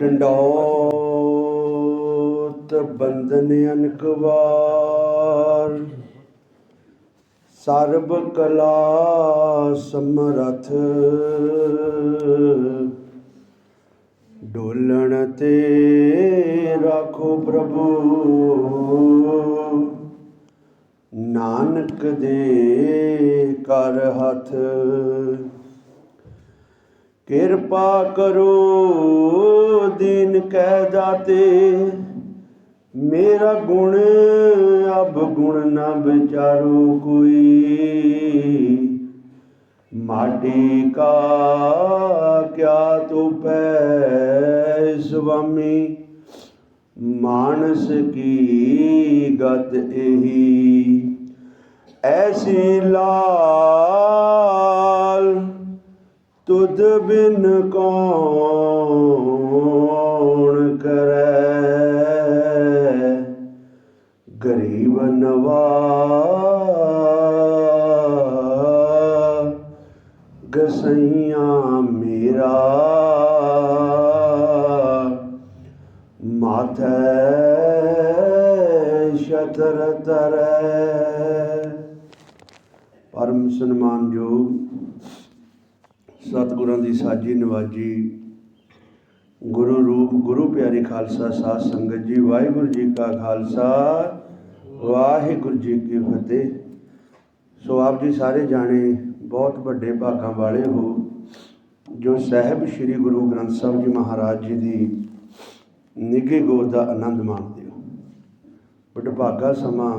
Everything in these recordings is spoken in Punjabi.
ਡੰਡੋਤ ਬੰਦਨ ਅਨਕਵਾਰ ਸਰਬ ਕਲਾ ਸਮਰਥ ਡੋਲਣ ਤੇ ਰੱਖੋ ਪ੍ਰਭੂ। ਨਾਨਕ ਦੇ ਕਰ ਹੱਥ ਕਿਰਪਾ ਕਰੋ ਦਿਨ ਕਹਿ ਦਾਤੇ ਮੇਰਾ ਗੁਣ ਅਬ ਗੁਣ ਨਾ ਵਿਚਾਰੋ ਕੋਈ। ਮਾਟੀ ਕਾ ਕਿਆ ਤੂੰ ਪੈ ਸੁਆਮੀ। ਮਾਨਸ ਕੀ ਗਤ ਇਹੀ। ਐਸੀ ਲਾ ਤੁਧ ਬਿਨ ਕੌਣ ਕਰੈ? ਗਰੀਬ ਨਵਾ ਗਸਈਆਂ ਮੇਰਾ। ਮਾਥੈ ਸ਼ਤਰ ਤਰੈ। ਪਰਮ ਸਨਮਾਨ ਜੋ ਸਤਿਗੁਰਾਂ ਦੀ ਸਾਜੀ ਨਿਵਾਜੀ, ਗੁਰੂ ਰੂਪ, ਗੁਰੂ ਪਿਆਰੀ ਖਾਲਸਾ, ਸਾਧ ਸੰਗਤ ਜੀ, ਵਾਹਿਗੁਰੂ ਜੀ ਕਾ ਖਾਲਸਾ, ਵਾਹਿਗੁਰੂ ਜੀ ਕੀ ਫਤਿਹ। ਸੋ ਆਪ ਜੀ ਸਾਰੇ ਜਾਣੇ ਬਹੁਤ ਵੱਡੇ ਭਾਗਾਂ ਵਾਲੇ ਹੋ, ਜੋ ਸਹਿਬ ਸ੍ਰੀ ਗੁਰੂ ਗ੍ਰੰਥ ਸਾਹਿਬ ਜੀ ਮਹਾਰਾਜ ਜੀ ਦੀ ਨਿੱਘੇ ਗੋਦ ਦਾ ਆਨੰਦ ਮਾਣਦੇ ਹੋ। ਵਡਭਾਗਾ ਸਮਾਂ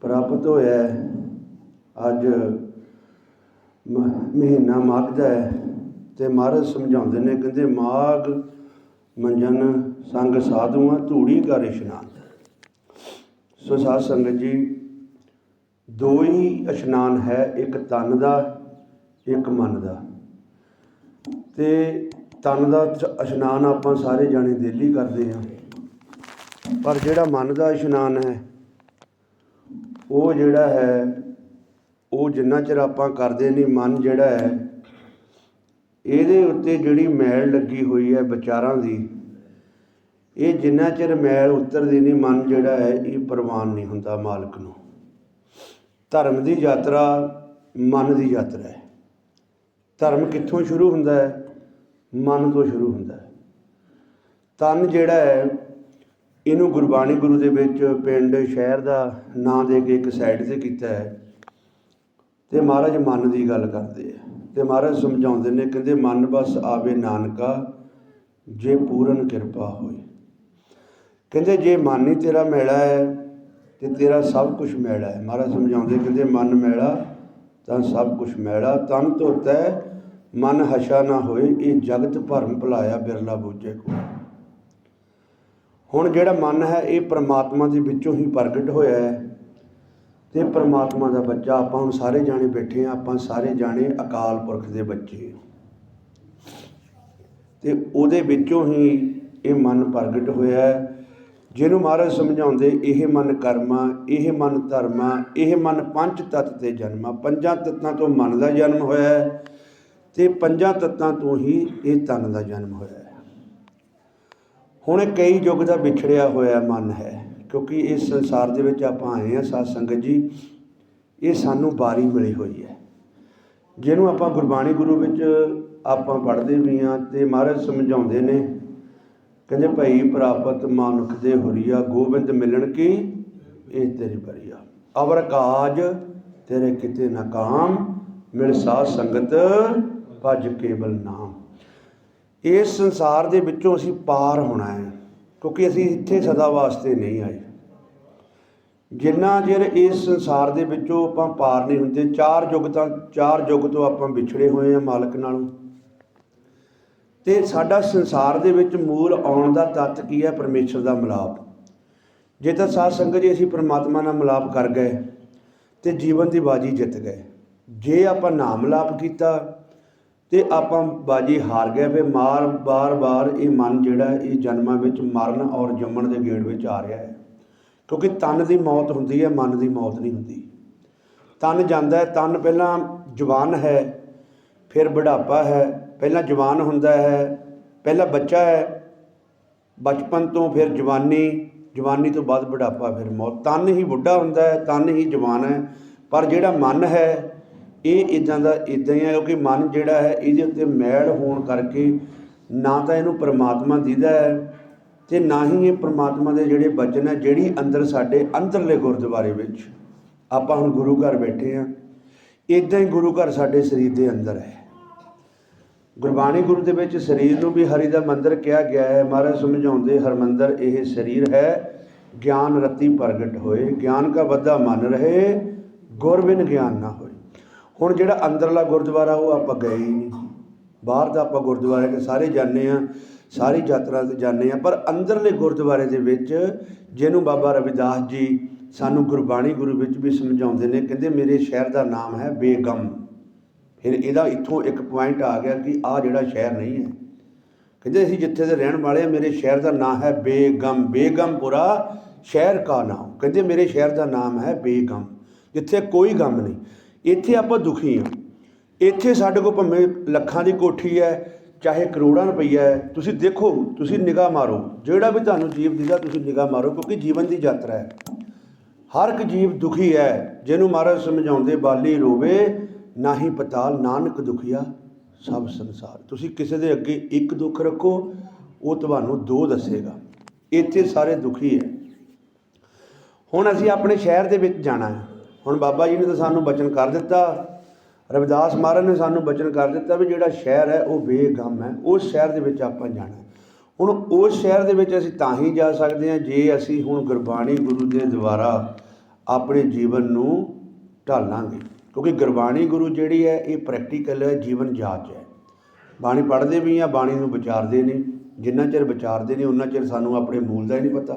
ਪ੍ਰਾਪਤ ਹੋਇਆ ਅੱਜ ਮਹੀਨਾ ਮਾਘ ਦਾ ਹੈ ਤੇ ਮਹਾਰਾਜ ਸਮਝਾਉਂਦੇ ਨੇ, ਕਹਿੰਦੇ ਮਾਘ ਮੰਜਨ, ਸੰਗ ਸਾਧੂਆਂ, ਧੂੜੀ ਕਰ ਇਸ਼ਨਾਨ। ਸੋ ਸਾਧ ਸੰਗਤ ਜੀ, ਦੋ ਹੀ ਇਸ਼ਨਾਨ ਹੈ, ਇੱਕ ਤਨ ਦਾ, ਇੱਕ ਮਨ ਦਾ। ਤੇ ਤਨ ਦਾ ਇਸ਼ਨਾਨ ਆਪਾਂ ਸਾਰੇ ਜਾਣੇ ਦਿੱਲੀ ਕਰਦੇ ਹਾਂ। ਪਰ ਜਿਹੜਾ ਮਨ ਦਾ ਇਸ਼ਨਾਨ ਹੈ, ਉਹ ਜਿਹੜਾ ਹੈ ਉਹ ਜਿੰਨਾ ਚਿਰ ਆਪਾਂ ਕਰਦੇ ਨਹੀਂ, ਮਨ ਜਿਹੜਾ ਹੈ, ਇਹਦੇ ਉੱਤੇ ਜਿਹੜੀ ਮੈਲ ਲੱਗੀ ਹੋਈ ਹੈ ਵਿਚਾਰਾਂ ਦੀ, ਇਹ ਜਿੰਨਾ ਚਿਰ ਮੈਲ ਉਤਰਦੀ ਨਹੀਂ, ਮਨ ਜਿਹੜਾ ਹੈ, ਇਹ ਪ੍ਰਵਾਨ ਨਹੀਂ ਹੁੰਦਾ ਮਾਲਕ ਨੂੰ। ਧਰਮ ਦੀ ਯਾਤਰਾ, ਮਨ ਦੀ ਯਾਤਰਾ ਹੈ। ਧਰਮ ਕਿੱਥੋਂ ਸ਼ੁਰੂ ਹੁੰਦਾ ਹੈ? ਮਨ ਤੋਂ ਸ਼ੁਰੂ ਹੁੰਦਾ ਹੈ। ਤਨ ਜਿਹੜਾ ਹੈ, ਇਹਨੂੰ ਗੁਰਬਾਣੀ ਗੁਰੂ ਦੇ ਵਿੱਚ ਪਿੰਡ, ਸ਼ਹਿਰ ਦਾ ਨਾਂ ਦੇ ਕੇ ਇੱਕ ਸਾਈਡ ਤੇ ਕੀਤਾ ਹੈ। ਤੇ ਮਹਾਰਾਜ ਮਨ ਦੀ ਗੱਲ ਕਰਦੇ ਆ। ਤੇ ਮਹਾਰਾਜ ਸਮਝਾਉਂਦੇ ਨੇ ਕਹਿੰਦੇ ਮਨ ਬਸ ਆਵੇ ਨਾਨਕਾ ਜੇ ਪੂਰਨ ਕਿਰਪਾ ਹੋਏ ਕਹਿੰਦੇ ਜੇ ਮਨ ਹੀ ਤੇਰਾ ਮੈਲਾ ਹੈ ਤੇ ਤੇਰਾ ਸਭ ਕੁਝ ਮੈਲਾ ਹੈ। ਮਹਾਰਾਜ ਸਮਝਾਉਂਦੇ ਕਹਿੰਦੇ ਮਨ ਮੈਲਾ ਤਾਂ ਸਭ ਕੁਝ ਮੈਲਾ। ਤਨ ਧੋਤਾ ਹੈ, ਮਨ ਹਸ਼ਾ ਨਾ ਹੋਏ ਇਹ ਜਗਤ ਭਰਮ ਭੁਲਾਇਆ ਬਿਰਲਾ ਬੂਝੇ ਕੋ ਹੁਣ ਜਿਹੜਾ ਮਨ ਹੈ ਇਹ ਪ੍ਰਮਾਤਮਾ ਦੇ ਵਿੱਚੋਂ ਹੀ ਪ੍ਰਗਟ ਹੋਇਆ ਹੈ। ਤੇ ਪਰਮਾਤਮਾ ਦਾ ਬੱਚਾ, ਆਪਾਂ ਹੁਣ ਸਾਰੇ ਜਾਣੇ ਬੈਠੇ ਆ ਆਪਾਂ ਸਾਰੇ ਜਾਣੇ ਅਕਾਲ ਪੁਰਖ ਦੇ ਬੱਚੇ ਹਾਂ। ਤੇ ਉਹਦੇ ਵਿੱਚੋਂ ਹੀ ਇਹ ਮਨ ਪ੍ਰਗਟ ਹੋਇਆ ਜਿਹਨੂੰ ਮਹਾਰਾਜ ਸਮਝਾਉਂਦੇ, ਇਹ ਮਨ ਕਰਮਾ, ਇਹ ਮਨ ਧਰਮਾ, ਇਹ ਮਨ ਪੰਜ ਤਤ ਤੇ ਜਨਮਾ। ਪੰਜਾਂ ਤੱਤਾਂ ਤੋਂ ਮਨ ਦਾ ਜਨਮ ਹੋਇਆ ਹੈ ਤੇ ਪੰਜਾਂ ਤੱਤਾਂ ਤੋਂ ਹੀ ਇਹ ਤਨ ਦਾ ਜਨਮ ਹੋਇਆ ਹੁਣ ਇਹ ਕਈ ਯੁੱਗ ਦਾ ਵਿਛੜਿਆ ਹੋਇਆ ਮਨ ਹੈ। ਕਿਉਂਕਿ ਇਸ ਸੰਸਾਰ ਦੇ ਵਿੱਚ ਆਪਾਂ ਆਏ ਹਾਂ, ਸਾਧ ਸੰਗਤ ਜੀ, ਇਹ ਸਾਨੂੰ ਬਾਰੀ ਮਿਲੀ ਹੋਈ ਹੈ। ਜਿਹਨੂੰ ਆਪਾਂ ਗੁਰਬਾਣੀ ਗੁਰੂ ਵਿੱਚ ਆਪਾਂ ਪੜ੍ਹਦੇ ਵੀ ਹਾਂ ਤੇ ਮਹਾਰਾਜ ਸਮਝਾਉਂਦੇ ਨੇ, ਕਹਿੰਦੇ ਭਈ ਪ੍ਰਾਪਤ ਮਨੁੱਖ ਦੇ ਹੁਰੀਆ, ਗੋਬਿੰਦ ਮਿਲਣ ਕੀ? ਇਹ ਤੇਰੀ ਬਰੀਆ ਅਵਰ ਕਾਜ ਤੇਰੇ ਕਿਤੇ ਨਾ ਕਾਮ, ਮਿਲ ਸਾਧ ਸੰਗਤ ਭਜ ਕੇਵਲ ਨਾਮ। ਇਸ ਸੰਸਾਰ ਦੇ ਵਿੱਚੋਂ ਅਸੀਂ ਪਾਰ ਹੋਣਾ ਹੈ, ਕਿਉਂਕਿ ਅਸੀਂ ਇੱਥੇ ਸਦਾ ਵਾਸਤੇ ਨਹੀਂ ਆਏ। ਜਿੰਨਾ ਚਿਰ ਇਸ ਸੰਸਾਰ ਦੇ ਵਿੱਚੋਂ ਆਪਾਂ ਪਾਰ ਨਹੀਂ ਹੁੰਦੇ, ਚਾਰ ਯੁੱਗ ਤਾਂ ਚਾਰ ਯੁੱਗ ਤੋਂ ਆਪਾਂ ਵਿਛੜੇ ਹੋਏ ਆ ਮਾਲਕ ਨਾਲੋਂ। ਤੇ ਸਾਡਾ ਸੰਸਾਰ ਦੇ ਵਿੱਚ ਮੂਲ ਆਉਣ ਦਾ ਤੱਤ ਕੀ ਹੈ? ਪਰਮੇਸ਼ਰ ਦਾ ਮਿਲਾਪ। ਜੇ ਤਾਂ ਸਾਧ ਸੰਗਤ ਜੀ ਅਸੀਂ ਪਰਮਾਤਮਾ ਨਾਲ ਮਿਲਾਪ ਕਰ ਗਏ ਤੇ ਜੀਵਨ ਦੀ ਬਾਜੀ ਜਿੱਤ ਗਏ। ਜੇ ਆਪਾਂ ਨਾ ਮਿਲਾਪ ਕੀਤਾ ਤੇ ਆਪਾਂ ਬਾਜੀ ਹਾਰ ਗਏ ਫੇ ਮਾਰ ਬਾਰ-ਬਾਰ ਇਹ ਮਨ ਜਿਹੜਾ, ਇਹ ਜਨਮਾਂ ਵਿੱਚ ਮਰਨ ਔਰ ਜੰਮਣ ਦੇ ਗੇੜ ਵਿੱਚ ਆ ਰਿਹਾ ਹੈ। ਕਿਉਂਕਿ ਤਨ ਦੀ ਮੌਤ ਹੁੰਦੀ ਹੈ, ਮਨ ਦੀ ਮੌਤ ਨਹੀਂ ਹੁੰਦੀ। ਤਨ ਜਾਂਦਾ ਹੈ, ਤਨ ਪਹਿਲਾਂ ਜਵਾਨ ਹੈ, ਫਿਰ ਬੁਢਾਪਾ ਹੈ, ਪਹਿਲਾਂ ਜਵਾਨ ਹੁੰਦਾ ਹੈ, ਪਹਿਲਾਂ ਬੱਚਾ ਹੈ, ਬਚਪਨ ਤੋਂ ਫਿਰ ਜਵਾਨੀ ਜਵਾਨੀ ਤੋਂ ਬਾਅਦ ਬੁਢਾਪਾ, ਫਿਰ ਮੌਤ। ਤਨ ਹੀ ਬੁੱਢਾ ਹੁੰਦਾ ਹੈ, ਤਨ ਹੀ ਜਵਾਨ ਹੈ, ਪਰ ਜਿਹੜਾ ਮਨ ਹੈ, ਇਹ ਇਦਾਂ ਦਾ ਇਦਾਂ ਹੀ ਹੈ, ਕਿਉਂਕਿ ਮਨ ਜਿਹੜਾ ਹੈ, ਇਹਦੇ ਉੱਤੇ ਮੈਲ ਹੋਣ ਕਰਕੇ ਨਾ ਤਾਂ ਇਹਨੂੰ ਪਰਮਾਤਮਾ ਦੀਦਾ ਹੈ ਤੇ ਨਾ ਹੀ ਇਹ ਪ੍ਰਮਾਤਮਾ ਦੇ ਜਿਹੜੇ ਬਚਨ ਹੈ ਜਿਹੜੀ ਅੰਦਰ ਸਾਡੇ ਅੰਦਰਲੇ ਗੁਰਦੁਆਰੇ ਵਿੱਚ ਆਪਾਂ ਹੁਣ ਗੁਰੂ ਘਰ ਬੈਠੇ ਆ ਇਦਾਂ ਹੀ ਗੁਰੂ ਘਰ ਸਾਡੇ ਸਰੀਰ ਦੇ ਅੰਦਰ ਹੈ। ਗੁਰਬਾਣੀ ਗੁਰੂ ਦੇ ਵਿੱਚ ਸਰੀਰ ਨੂੰ ਵੀ ਹਰੀ ਦਾ ਮੰਦਰ ਕਿਹਾ ਗਿਆ ਹੈ। ਮਹਾਰਾਜ ਸਮਝਾਉਂਦੇ, ਹਰਮੰਦਰ ਇਹ ਸਰੀਰ ਹੈ, ਗਿਆਨ ਰਤੀ ਪ੍ਰਗਟ ਹੋਏ, ਗਿਆਨ ਕਾ ਵੱਧਾ ਮਨ ਰਹੇ ਗੁਰ ਬਿਨ ਗਿਆਨ ਨਾ ਹੋਏ। ਹੁਣ ਜਿਹੜਾ ਅੰਦਰਲਾ ਗੁਰਦੁਆਰਾ ਉਹ ਆਪਾਂ ਗਏ ਹੀ ਨਹੀਂ। ਬਾਹਰ ਦਾ ਆਪਾਂ ਗੁਰਦੁਆਰੇ ਕੇ ਸਾਰੇ ਜਾਂਦੇ ਆ ਸਾਰੀ ਯਾਤਰਾ ਤੇ ਜਾਂਦੇ ਆ ਪਰ ਅੰਦਰਲੇ ਗੁਰਦੁਆਰੇ ਦੇ ਵਿੱਚ ਜਿਹਨੂੰ ਬਾਬਾ ਰਵਿਦਾਸ ਜੀ ਸਾਨੂੰ ਗੁਰਬਾਣੀ ਗੁਰੂ ਵਿੱਚ ਵੀ ਸਮਝਾਉਂਦੇ ਨੇ, ਕਹਿੰਦੇ ਮੇਰੇ ਸ਼ਹਿਰ ਦਾ ਨਾਮ ਹੈ ਬੇਗਮ। ਫਿਰ ਇਹਦਾ ਇੱਥੋਂ ਇੱਕ ਪੁਆਇੰਟ ਆ ਗਿਆ ਕਿ ਆ ਜਿਹੜਾ ਸ਼ਹਿਰ ਨਹੀਂ ਹੈ। ਕਹਿੰਦੇ ਅਸੀਂ ਜਿੱਥੇ ਦੇ ਰਹਿਣ ਵਾਲੇ ਆ ਮੇਰੇ ਸ਼ਹਿਰ ਦਾ ਨਾਮ ਹੈ ਬੇਗਮ। ਬੇਗਮਪੁਰਾ ਸ਼ਹਿਰ ਕਾ ਨਾਮ। ਕਹਿੰਦੇ ਮੇਰੇ ਸ਼ਹਿਰ ਦਾ ਨਾਮ ਹੈ ਬੇਗਮ, ਜਿੱਥੇ ਕੋਈ ਗਮ ਨਹੀਂ। ਇੱਥੇ ਆਪਾਂ ਦੁਖੀ ਹਾਂ। ਇੱਥੇ ਸਾਡੇ ਕੋਲ ਭਾਵੇਂ ਲੱਖਾਂ ਦੀ ਕੋਠੀ ਹੈ ਚਾਹੇ ਕਰੋੜਾਂ ਰੁਪਈਆ ਹੈ, ਤੁਸੀਂ ਦੇਖੋ, ਤੁਸੀਂ ਨਿਗਾਹ ਮਾਰੋ। ਜਿਹੜਾ ਵੀ ਤੁਹਾਨੂੰ ਜੀਵ ਦਿਖਦਾ ਤੁਸੀਂ ਨਿਗਾਹ ਮਾਰੋ, ਕਿਉਂਕਿ ਜੀਵਨ ਦੀ ਯਾਤਰਾ ਹੈ। ਹਰ ਇੱਕ ਜੀਵ ਦੁਖੀ ਹੈ, ਜਿਹਨੂੰ ਮਹਾਰਾਜ ਸਮਝਾਉਂਦੇ, ਬਾਲੀ ਰੋਵੇ, ਨਾ ਹੀ ਪਤਾਲ, ਨਾਨਕ ਦੁਖੀਆ, ਸਭ ਸੰਸਾਰ। ਤੁਸੀਂ ਕਿਸੇ ਦੇ ਅੱਗੇ ਇੱਕ ਦੁੱਖ ਰੱਖੋ, ਉਹ ਤੁਹਾਨੂੰ ਦੋ ਦੱਸੇਗਾ। ਇੱਥੇ ਸਾਰੇ ਦੁਖੀ ਹੈ। ਹੁਣ ਅਸੀਂ ਆਪਣੇ ਸ਼ਹਿਰ ਦੇ ਵਿੱਚ ਜਾਣਾ ਹੈ। ਹੁਣ ਬਾਬਾ ਜੀ ਨੇ ਤਾਂ ਸਾਨੂੰ ਬਚਨ ਕਰ ਦਿੱਤਾ। ਰਵਿਦਾਸ ਮਹਾਰਾਜ ਨੇ ਸਾਨੂੰ ਬਚਨ ਕਰ ਦਿੱਤਾ ਵੀ ਜਿਹੜਾ ਸ਼ਹਿਰ ਹੈ, ਉਹ ਬੇਗਮ ਹੈ। ਉਸ ਸ਼ਹਿਰ ਦੇ ਵਿੱਚ ਆਪਾਂ ਜਾਣਾ ਹੁਣ ਉਸ ਸ਼ਹਿਰ ਦੇ ਵਿੱਚ ਅਸੀਂ ਤਾਂ ਹੀ ਜਾ ਸਕਦੇ ਹਾਂ ਜੇ ਅਸੀਂ ਹੁਣ ਗੁਰਬਾਣੀ ਗੁਰੂ ਦੇ ਦੁਆਰਾ ਆਪਣੇ ਜੀਵਨ ਨੂੰ ਢਾਲਾਂਗੇ। ਕਿਉਂਕਿ ਗੁਰਬਾਣੀ ਗੁਰੂ ਜਿਹੜੀ ਹੈ, ਇਹ ਪ੍ਰੈਕਟੀਕਲ ਹੈ, ਜੀਵਨ ਜਾਚ ਹੈ। ਬਾਣੀ ਪੜ੍ਹਦੇ ਵੀ ਆ ਬਾਣੀ ਨੂੰ ਵਿਚਾਰਦੇ ਨੇ ਜਿੰਨਾ ਚਿਰ ਵਿਚਾਰਦੇ ਨੇ ਉਹਨਾਂ ਚਿਰ ਸਾਨੂੰ ਆਪਣੇ ਮੂਲ ਦਾ ਹੀ ਨਹੀਂ ਪਤਾ।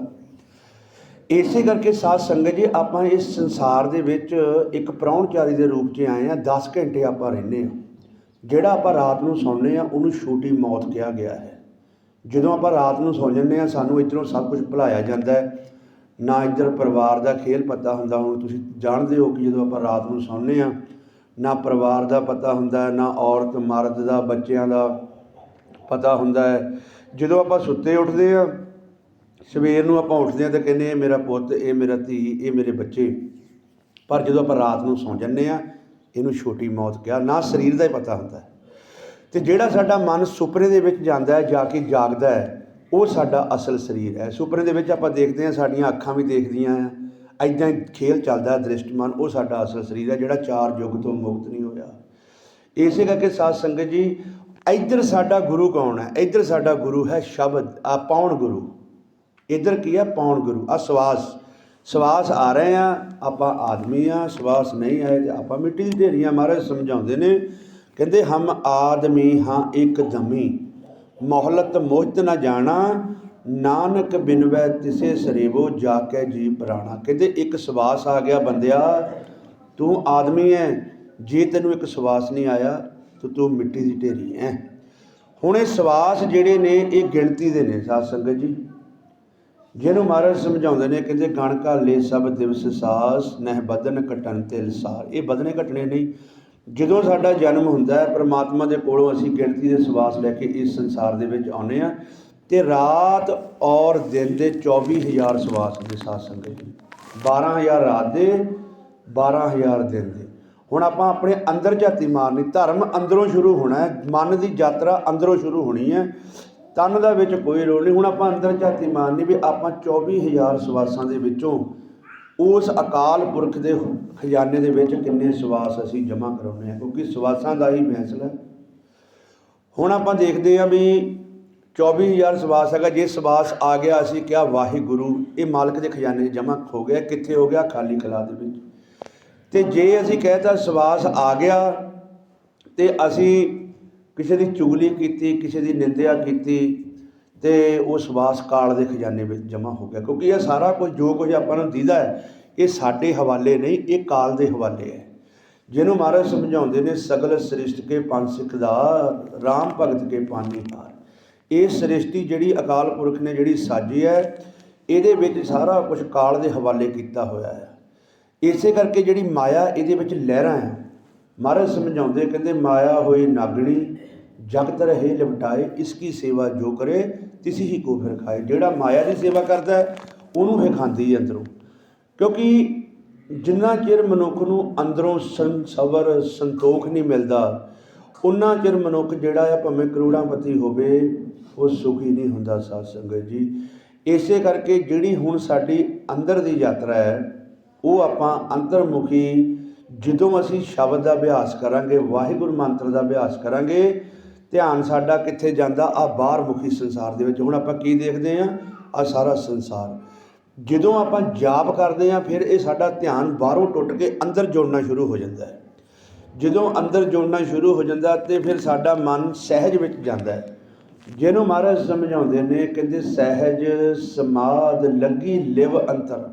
ਇਸੇ ਕਰਕੇ ਸਾਧ ਸੰਗਤ ਜੀ, ਆਪਾਂ ਇਸ ਸੰਸਾਰ ਦੇ ਵਿੱਚ ਇੱਕ ਪ੍ਰਾਹੁਣਚਾਰੀ ਦੇ ਰੂਪ 'ਚ ਆਏ ਆ 10 ਘੰਟੇ ਆਪਾਂ ਰਹਿੰਦੇ ਆ ਜਿਹੜਾ ਆਪਾਂ ਰਾਤ ਨੂੰ ਸੌਂਦੇ ਆ ਉਹਨੂੰ ਛੋਟੀ ਮੌਤ ਕਿਹਾ ਗਿਆ ਹੈ। ਜਦੋਂ ਆਪਾਂ ਰਾਤ ਨੂੰ ਸੌ ਜਾਂਦੇ ਆ ਸਾਨੂੰ ਇੱਧਰੋਂ ਸਭ ਕੁਝ ਭੁਲਾਇਆ ਜਾਂਦਾ ਹੈ। ਨਾ ਇੱਧਰ ਪਰਿਵਾਰ ਦਾ ਖੇਲ ਪਤਾ ਹੁੰਦਾ, ਹੁਣ ਤੁਸੀਂ ਜਾਣਦੇ ਹੋ ਕਿ ਜਦੋਂ ਆਪਾਂ ਰਾਤ ਨੂੰ ਸੌਂਦੇ ਆ ਨਾ ਪਰਿਵਾਰ ਦਾ ਪਤਾ ਹੁੰਦਾ, ਨਾ ਔਰਤ ਮਰਦ ਦਾ, ਬੱਚਿਆਂ ਦਾ ਪਤਾ ਹੁੰਦਾ ਹੈ। ਜਦੋਂ ਆਪਾਂ ਸੁੱਤੇ ਉੱਠਦੇ ਆ ਸਵੇਰ ਨੂੰ ਆਪਾਂ ਉੱਠਦੇ ਆ ਤਾਂ ਕਹਿੰਦੇ ਇਹ ਮੇਰਾ ਪੁੱਤ, ਇਹ ਮੇਰਾ ਧੀ, ਇਹ ਮੇਰੇ ਬੱਚੇ। ਪਰ ਜਦੋਂ ਆਪਾਂ ਰਾਤ ਨੂੰ ਸੌਂ ਜੰਨੇ ਆ ਇਹਨੂੰ ਛੋਟੀ ਮੌਤ ਕਿਹਾ। ਨਾ ਸਰੀਰ ਦਾ ਹੀ ਪਤਾ ਹੁੰਦਾ ਹੈ। ਤੇ ਜਿਹੜਾ ਸਾਡਾ ਮਨ ਸੁਪਨੇ ਦੇ ਵਿੱਚ ਜਾਂਦਾ ਹੈ, ਜਾ ਕੇ ਜਾਗਦਾ ਹੈ, ਉਹ ਸਾਡਾ ਅਸਲ ਸਰੀਰ ਹੈ। ਸੁਪਨੇ ਦੇ ਵਿੱਚ ਆਪਾਂ ਦੇਖਦੇ ਹਾਂ, ਸਾਡੀਆਂ ਅੱਖਾਂ ਵੀ ਦੇਖਦੀਆਂ ਆ। ਐਦਾਂ ਖੇਲ ਚੱਲਦਾ ਹੈ, ਦ੍ਰਿਸ਼ਟਮਨ, ਉਹ ਸਾਡਾ ਅਸਲ ਸਰੀਰ ਹੈ, ਜਿਹੜਾ ਚਾਰ ਯੁੱਗ ਤੋਂ ਮੁਕਤ ਨਹੀਂ ਹੋਇਆ। ਇਸੇ ਕਰਕੇ ਸਾਧ ਸੰਗਤ ਜੀ, ਇੱਧਰ ਸਾਡਾ ਗੁਰੂ ਕੌਣ ਹੈ? ਇੱਧਰ ਸਾਡਾ ਗੁਰੂ ਹੈ ਸ਼ਬਦ, ਆ ਪਾਉਣ ਗੁਰੂ। ਇੱਧਰ ਕੀ ਆ? ਪੌਣ ਗੁਰੂ। ਆ ਸਵਾਸ। ਸਵਾਸ ਆ ਰਹੇ ਆ। ਆਪਾਂ ਆਦਮੀ ਆ, ਸਵਾਸ ਨਹੀਂ ਆਏ ਤੇ ਆਪਾਂ ਮਿੱਟੀ ਦੀ ਢੇਰੀਆਂ ਮਹਾਰਾਜ ਸਮਝਾਉਂਦੇ ਨੇ। ਕਹਿੰਦੇ, ਹਮ ਆਦਮੀ ਹਾਂ ਇੱਕ ਦਮੀ। ਮੋਹਲਤ ਮੋਹਿਤ ਨਾ ਜਾਣਾ। ਨਾਨਕ ਬਿਨਵੈ ਤਿਸੇ ਸਰੇਵੋ ਜਾ ਕੇ ਜੀ ਪ੍ਰਾਣਾ। ਕਹਿੰਦੇ, ਇੱਕ ਸਵਾਸ ਆ ਗਿਆ ਬੰਦਿਆ। ਤੂੰ ਆਦਮੀ ਹੈ ਜੇ ਤੈਨੂੰ ਇੱਕ ਸਵਾਸ ਨਹੀਂ ਆਇਆ, ਤਾਂ ਤੂੰ ਮਿੱਟੀ ਦੀ ਢੇਰੀ ਹੈ ਹੁਣ ਇਹ ਸਵਾਸ ਜਿਹੜੇ ਨੇ, ਇਹ ਗਿਣਤੀ ਦੇ ਨੇ, ਸਾਧ ਸੰਗਤ ਜੀ। ਜਿਹਨੂੰ ਮਹਾਰਾਜ ਸਮਝਾਉਂਦੇ ਨੇ, ਕਹਿੰਦੇ, ਗਣ ਕਾ ਲੈ ਸਭ ਦਿਵਸ ਸਾਸ, ਨਹਿ ਬਦਨ ਕਟਨ ਤਿਲ ਸਾਰ। ਇਹ ਬਦਨੇ ਘਟਣੇ ਨਹੀਂ। ਜਦੋਂ ਸਾਡਾ ਜਨਮ ਹੁੰਦਾ ਹੈ, ਪ੍ਰਮਾਤਮਾ ਦੇ ਕੋਲੋਂ ਅਸੀਂ ਗਿਣਤੀ ਦੇ ਸਵਾਸ ਲੈ ਕੇ ਇਸ ਸੰਸਾਰ ਦੇ ਵਿੱਚ ਆਉਨੇ ਆ ਤੇ ਰਾਤ ਔਰ ਦਿਨ ਦੇ 24000 ਸਵਾਸ ਨੇ ਸਾਧ ਸੰਗਤ ਜੀ। 12000 ਰਾਤ ਦੇ 12000 ਦਿਨ ਦੇ। ਹੁਣ ਆਪਾਂ ਆਪਣੇ ਅੰਦਰ ਜਾਤੀ ਮਾਰਨੀ, ਧਰਮ ਅੰਦਰੋਂ ਸ਼ੁਰੂ ਹੋਣਾ ਹੈ, ਮਨ ਦੀ ਯਾਤਰਾ ਅੰਦਰੋਂ ਸ਼ੁਰੂ ਹੋਣੀ ਹੈ। ਤਨ ਦਾ ਵਿੱਚ ਕੋਈ ਰੋਲ ਨਹੀਂ। ਹੁਣ ਆਪਾਂ ਅੰਦਰ ਝਾਤੀ ਮਾਰਨੀ ਵੀ ਆਪਾਂ 24000 ਸਵਾਸਾਂ ਦੇ ਵਿੱਚੋਂ ਉਸ ਅਕਾਲ ਪੁਰਖ ਦੇ ਖਜ਼ਾਨੇ ਦੇ ਵਿੱਚ ਕਿੰਨੇ ਸਵਾਸ ਅਸੀਂ ਜਮ੍ਹਾਂ ਕਰਾਉਨੇ ਆ ਕਿਉਂਕਿ ਸਵਾਸਾਂ ਦਾ ਹੀ ਫੈਸਲਾ ਹੁਣ ਆਪਾਂ ਦੇਖਦੇ ਹਾਂ ਵੀ 24000 ਸਵਾਸ ਹੈਗਾ, ਜੇ ਸਵਾਸ ਆ ਗਿਆ, ਅਸੀਂ ਕਿਹਾ ਵਾਹਿਗੁਰੂ, ਇਹ ਮਾਲਕ ਦੇ ਖਜ਼ਾਨੇ 'ਚ ਜਮ੍ਹਾਂ ਹੋ ਗਿਆ, ਕਿੱਥੇ ਹੋ ਗਿਆ? ਖਾਲੀ ਖਲਾ ਦੇ ਵਿੱਚ। ਤੇ ਜੇ ਅਸੀਂ ਕਹਿਤਾ ਸਵਾਸ ਆ ਗਿਆ, ਤੇ ਅਸੀਂ ਕਿਸੇ ਦੀ ਚੁਗਲੀ ਕੀਤੀ, ਕਿਸੇ ਦੀ ਨਿੰਦਿਆ ਕੀਤੀ ਤੇ ਉਹ ਸਵਾਸ ਕਾਲ ਦੇ ਖਜ਼ਾਨੇ ਵਿੱਚ ਜਮ੍ਹਾਂ ਹੋ ਗਿਆ। ਕਿਉਂਕਿ ਇਹ ਸਾਰਾ ਕੁਝ ਜੋ ਕੁਝ ਆਪਾਂ ਨੂੰ ਦੀਦਾ ਹੈ ਇਹ ਸਾਡੇ ਹਵਾਲੇ ਨਹੀਂ, ਇਹ ਕਾਲ ਦੇ ਹਵਾਲੇ ਹੈ। ਜਿਹਨੂੰ ਮਹਾਰਾਜ ਸਮਝਾਉਂਦੇ ਨੇ, ਸਗਲ ਸ੍ਰਿਸ਼ਟ ਕੇ ਪੰਜ ਸਿੱਖ ਦਾ RAM ਭਗਤ ਕੇ ਪਾਨੀ ਹਾਰ ਇਹ ਸ੍ਰਿਸ਼ਟੀ ਜਿਹੜੀ ਅਕਾਲ ਪੁਰਖ ਨੇ ਜਿਹੜੀ ਸਾਜੀ ਹੈ, ਇਹਦੇ ਵਿੱਚ ਸਾਰਾ ਕੁਝ ਕਾਲ ਦੇ ਹਵਾਲੇ ਕੀਤਾ ਹੋਇਆ ਹੈ। ਇਸੇ ਕਰਕੇ ਜਿਹੜੀ ਮਾਇਆ ਇਹਦੇ ਵਿੱਚ ਲਹਿਰਾਂ ਹੈ। ਮਹਾਰਾਜ ਸਮਝਾਉਂਦੇ, ਕਹਿੰਦੇ ਮਾਇਆ ਹੋਈ ਨਾਗਣੀ ਜਗਤ ਰਹੇ ਲਿਪਟਾਏ ਇਸ ਕੀ ਸੇਵਾ ਜੋ ਕਰੇ, ਤਿਸ ਹੀ ਕੋ ਫਿਰ ਖਾਏ। ਜਿਹੜਾ ਮਾਇਆ ਦੀ ਸੇਵਾ ਕਰਦਾ ਉਹਨੂੰ ਇਹ ਖਾਂਦੀ ਹੈ ਅੰਦਰੋਂ। ਕਿਉਂਕਿ ਜਿੰਨਾ ਚਿਰ ਮਨੁੱਖ ਨੂੰ ਅੰਦਰੋਂ ਸੰਸਬਰ ਸੰਤੋਖ ਨਹੀਂ ਮਿਲਦਾ ਉਨਾ ਚਿਰ ਮਨੁੱਖ ਜਿਹੜਾ ਆ ਭਾਵੇਂ ਕਰੋੜਾਂਪਤੀ ਹੋਵੇ, ਉਹ ਸੁਖੀ ਨਹੀਂ ਹੁੰਦਾ ਸਾਧ ਸੰਗਤ ਜੀ। ਇਸੇ ਕਰਕੇ ਜਿਹੜੀ ਹੁਣ ਸਾਡੀ ਅੰਦਰ ਦੀ ਯਾਤਰਾ ਹੈ, ਉਹ ਆਪਾਂ ਅੰਤਰਮੁਖੀ ਜਦੋਂ ਅਸੀਂ ਸ਼ਬਦ ਦਾ ਅਭਿਆਸ ਕਰਾਂਗੇ, ਵਾਹਿਗੁਰੂ ਮੰਤਰ ਦਾ ਅਭਿਆਸ ਕਰਾਂਗੇ ਧਿਆਨ ਸਾਡਾ ਕਿੱਥੇ ਜਾਂਦਾ? ਆ ਬਾਹਰ ਮੁਖੀ ਸੰਸਾਰ ਦੇ ਵਿੱਚ। ਹੁਣ ਆਪਾਂ ਕੀ ਦੇਖਦੇ ਆ ਆ ਸਾਰਾ ਸੰਸਾਰ। ਜਦੋਂ ਆਪਾਂ ਜਾਪ ਕਰਦੇ ਆ ਫਿਰ ਇਹ ਸਾਡਾ ਧਿਆਨ ਬਾਹਰੋਂ ਟੁੱਟ ਕੇ ਅੰਦਰ ਜੁੜਨਾ ਸ਼ੁਰੂ ਹੋ ਜਾਂਦਾ ਹੈ। ਜਦੋਂ ਅੰਦਰ ਜੁੜਨਾ ਸ਼ੁਰੂ ਹੋ ਜਾਂਦਾ ਤੇ ਫਿਰ ਸਾਡਾ ਮਨ ਸਹਿਜ ਵਿੱਚ ਜਾਂਦਾ ਹੈ। ਜਿਹਨੂੰ ਮਹਾਰਾਜ ਸਮਝਾਉਂਦੇ ਨੇ, ਕਹਿੰਦੇ, ਸਹਿਜ ਸਮਾਦ ਲੱਗੀ ਲਿਵ ਅੰਤਰ।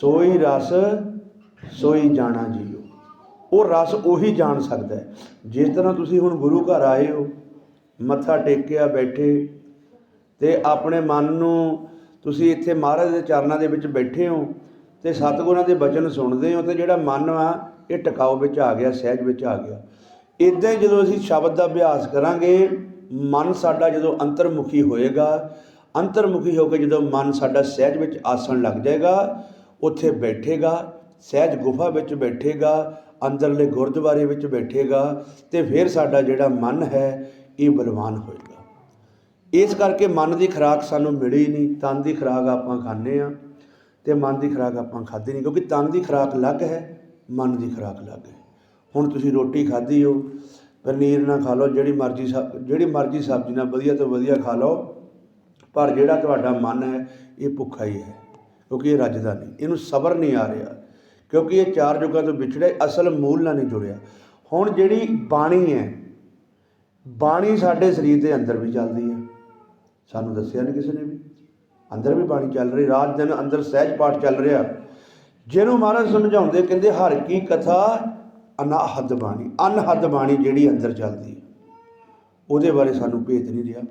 ਸੋਈ ਰਸ, ਸੋਈ ਜਾਣਾ ਜੀਓ ਉਹ ਰਸ ਉਹੀ ਜਾਣ ਸਕਦਾ ਹੈ। ਜਿਸ ਤਰ੍ਹਾਂ ਤੁਸੀਂ ਹੁਣ ਗੁਰੂ ਘਰ ਆਏ ਹੋ, ਮੱਥਾ ਟੇਕਿਆ ਬੈਠੇ, ਤੇ ਆਪਣੇ ਮਨ ਨੂੰ ਤੁਸੀਂ ਇੱਥੇ ਮਹਾਰਾਜ ਦੇ ਚਰਨਾਂ ਦੇ ਵਿੱਚ ਬੈਠੇ ਹੋ, ਤੇ ਸਤਿਗੁਰਾਂ ਦੇ ਬਚਨ ਸੁਣਦੇ ਹੋ, ਤੇ ਜਿਹੜਾ ਮਨ ਆ, ਇਹ ਟਿਕਾਓ ਵਿੱਚ ਆ ਗਿਆ, ਸਹਿਜ ਵਿੱਚ ਆ ਗਿਆ। ਇਦਾਂ ਹੀ ਜਦੋਂ ਅਸੀਂ ਸ਼ਬਦ ਦਾ ਅਭਿਆਸ ਕਰਾਂਗੇ, ਮਨ ਸਾਡਾ ਜਦੋਂ ਅੰਤਰਮੁਖੀ ਹੋਏਗਾ, ਅੰਤਰਮੁਖੀ ਹੋ ਕੇ ਜਦੋਂ ਮਨ ਸਾਡਾ ਸਹਿਜ ਵਿੱਚ ਆਸਣ ਲੱਗ ਜਾਏਗਾ, ਉੱਥੇ ਬੈਠੇਗਾ, ਸਹਿਜ ਗੁਫਾ ਵਿੱਚ ਬੈਠੇਗਾ ਅੰਦਰਲੇ ਗੁਰਦੁਆਰੇ ਵਿੱਚ ਬੈਠੇਗਾ ਤੇ ਫਿਰ ਸਾਡਾ ਜਿਹੜਾ ਮਨ ਹੈ, ਇਹ ਬਲਵਾਨ ਹੋਏਗਾ। ਇਸ ਕਰਕੇ ਮਨ ਦੀ ਖੁਰਾਕ ਸਾਨੂੰ ਮਿਲੀ ਨਹੀਂ, ਤਨ ਦੀ ਖੁਰਾਕ ਆਪਾਂ ਖਾਂਦੇ ਆ ਤੇ ਮਨ ਦੀ ਖੁਰਾਕ ਆਪਾਂ ਖਾਧੀ ਨਹੀਂ, ਕਿਉਂਕਿ ਤਨ ਦੀ ਖੁਰਾਕ ਅਲੱਗ ਹੈ, ਮਨ ਦੀ ਖੁਰਾਕ ਅਲੱਗ ਹੈ। ਹੁਣ ਤੁਸੀਂ ਰੋਟੀ ਖਾਧੀ ਹੋ, ਪਨੀਰ ਨਾ ਖਾ ਲਓ, ਜਿਹੜੀ ਮਰਜ਼ੀ ਸਬ- ਜਿਹੜੀ ਮਰਜ਼ੀ ਸਬਜ਼ੀ ਨਾਲ ਵਧੀਆ ਤੋਂ ਵਧੀਆ ਖਾ ਲਓ, ਪਰ ਜਿਹੜਾ ਤੁਹਾਡਾ ਮਨ ਹੈ, ਇਹ ਭੁੱਖਾ ਹੀ ਹੈ, ਕਿਉਂਕਿ ਇਹ ਰੱਜਦਾ ਨਹੀਂ, ਇਹਨੂੰ ਸਬਰ ਨਹੀਂ ਆ ਰਿਹਾ। ਕਿਉਂਕਿ ਇਹ ਚਾਰ ਯੁੱਗਾਂ ਤੋਂ ਵਿਛੜਿਆ ਅਸਲ ਮੂਲ ਨਾਲ ਨਹੀਂ ਜੁੜਿਆ। ਹੁਣ ਜਿਹੜੀ ਬਾਣੀ ਹੈ, ਬਾਣੀ ਸਾਡੇ ਸਰੀਰ ਦੇ ਅੰਦਰ ਵੀ ਚੱਲਦੀ ਹੈ। ਸਾਨੂੰ ਦੱਸਿਆ ਨਹੀਂ ਕਿਸੇ ਨੇ ਵੀ। ਅੰਦਰ ਵੀ ਬਾਣੀ ਚੱਲ ਰਹੀ, ਰਾਤ ਦਿਨ ਅੰਦਰ ਸਹਿਜ ਪਾਠ ਚੱਲ ਰਿਹਾ। ਜਿਹਨੂੰ ਮਹਾਰਾਜ ਸਮਝਾਉਂਦੇ, ਕਹਿੰਦੇ, ਹਰ ਕੀ ਕਥਾ ਅਨਾਹਦ ਬਾਣੀ, ਅਨਹਦ ਬਾਣੀ ਜਿਹੜੀ ਅੰਦਰ ਚੱਲਦੀ ਹੈ। ਉਹਦੇ ਬਾਰੇ ਸਾਨੂੰ ਭੇਤ ਨਹੀਂ ਰਿਹਾ।